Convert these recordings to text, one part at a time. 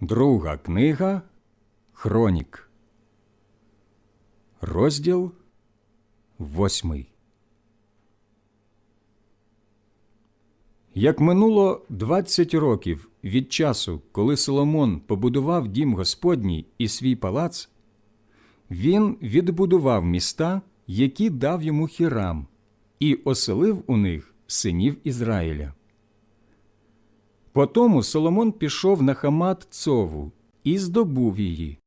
Друга книга Хронік. Розділ восьмий. Як минуло двадцять років від часу, коли Соломон побудував дім Господній і свій палац, він відбудував міста, які дав йому Хірам, і оселив у них синів Ізраїля. Потому Соломон пішов на Хамат Цову і здобув її.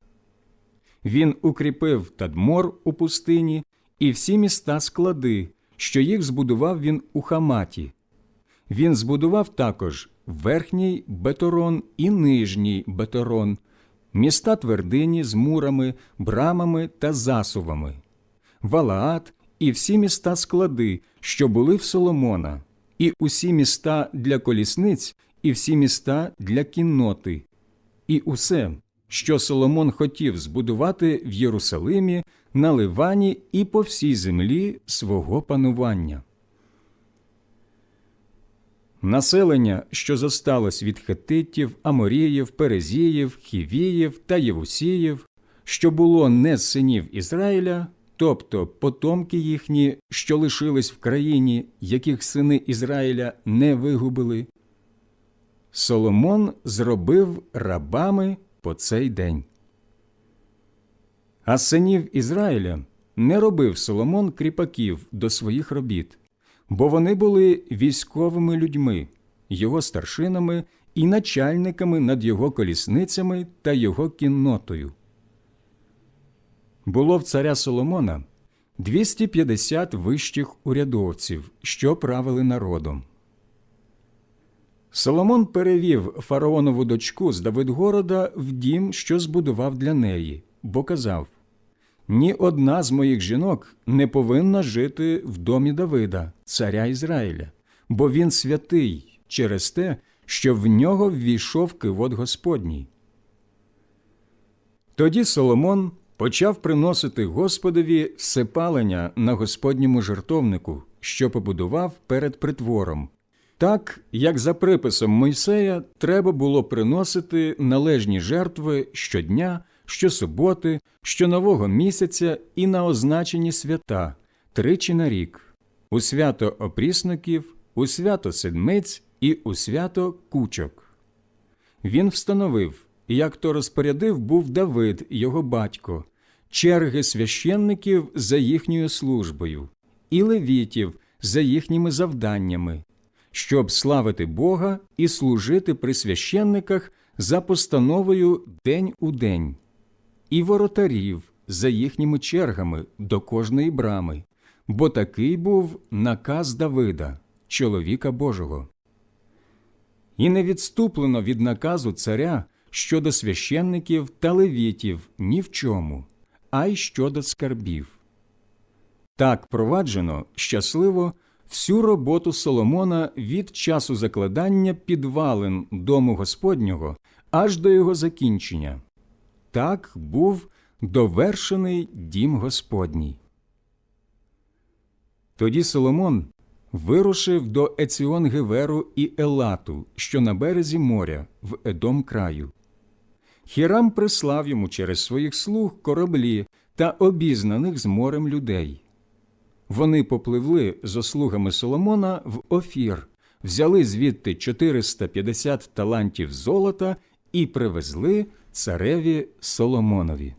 Він укріпив Тадмор у пустині і всі міста склади, що їх збудував він у Хаматі. Він збудував також верхній Беторон і нижній Беторон, міста твердині з мурами, брамами та засувами, Валаат і всі міста склади, що були в Соломона, і усі міста для колісниць, і всі міста для кінноти, і усе, що Соломон хотів збудувати в Єрусалимі, на Ливані і по всій землі свого панування. Населення, що зосталось від хетитів, аморіїв, перезіїв, хівіїв та євусіїв, що було не з синів Ізраїля, тобто потомки їхні, що лишились в країні, яких сини Ізраїля не вигубили, Соломон зробив рабами по цей день. А синів Ізраїля не робив Соломон кріпаків до своїх робіт, бо вони були військовими людьми, його старшинами і начальниками над його колісницями та його кіннотою. Було в царя Соломона 250 вищих урядовців, що правили народом. Соломон перевів фараонову дочку з Давидгорода в дім, що збудував для неї, бо казав ні одна з моїх жінок не повинна жити в домі Давида, царя Ізраїля, бо він святий через те, що в нього ввійшов кивот Господній. Тоді Соломон почав приносити Господові всепалення на Господньому жертовнику, що побудував перед притвором. Так, як за приписом Мойсея, треба було приносити належні жертви щодня, щосуботи, щонового місяця і на означені свята тричі на рік, у свято опрісників, у свято седмиць і у свято кучок. Він встановив, як то розпорядив був Давид, його батько, черги священників за їхньою службою, і левітів за їхніми завданнями, щоб славити Бога і служити при священниках за постановою день у день, і воротарів за їхніми чергами до кожної брами, бо такий був наказ Давида, чоловіка Божого. І не відступлено від наказу царя щодо священників та левітів ні в чому, а й щодо скарбів. Так проваджено щасливо всю роботу Соломона від часу закладання підвалин дому Господнього аж до його закінчення. Так був довершений дім Господній. Тоді Соломон вирушив до Еціон Геверу і Елату, що на березі моря, в Едом краю. Хірам прислав йому через своїх слуг кораблі та обізнаних з морем людей. Вони попливли за слугами Соломона в Офір, взяли звідти 450 талантів золота і привезли цареві Соломонові.